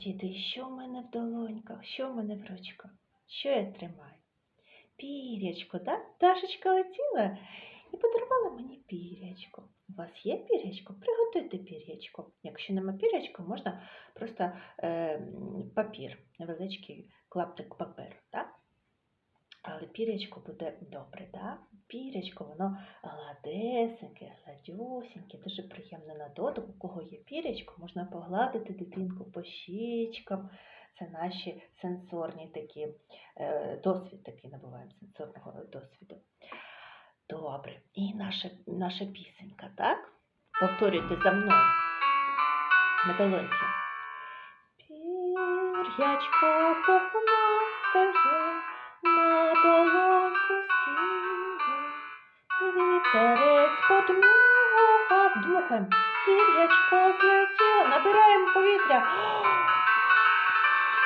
діти, що в мене в долоньках, що в мене в ручках? Що я тримаю? Пірячко, так? Пташечка летіла і подарувала мені пірячко. У вас є пірячко? Приготуйте пірячко. Якщо нема пірячко, можна просто е, папір, невеличкий клаптик паперу, так? Але пірячко буде добре, так? Пірячко, воно гладесеньке, гладюсіньке, дуже приємне на дотик. У кого є пірячко, можна погладити дитинку по щічкам. Це наші сенсорні такі, е, досвід такий набуваємо сенсорного досвіду. Добре. І наша, наша пісенька, так? Повторюйте за мною. На долоньки. Пір'ячка пухнастає, на долоньку сіє, вітерець подмухав, дмухаємо, пір'ячко злетіло, набираємо повітря.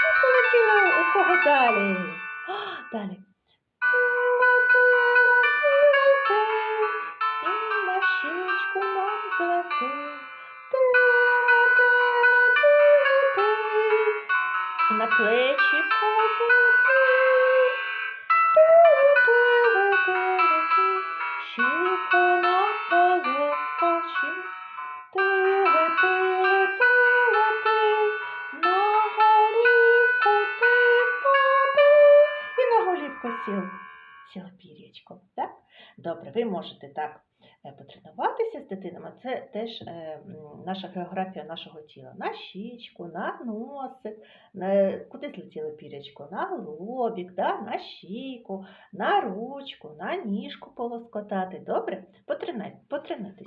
І полетіло у кого далі? А, Далі. Щічку нам. На плечі Щіка сіл, сіло пір'ячко? Добре, ви можете так е, потренуватися з дитинами. Це теж е, наша географія нашого тіла. На щічку, на носик, на, куди злетіло пірячко? На лобік, да? на щіку, на ручку, на ніжку полоскотати. Добре? Потренуй- Потренуйтеся.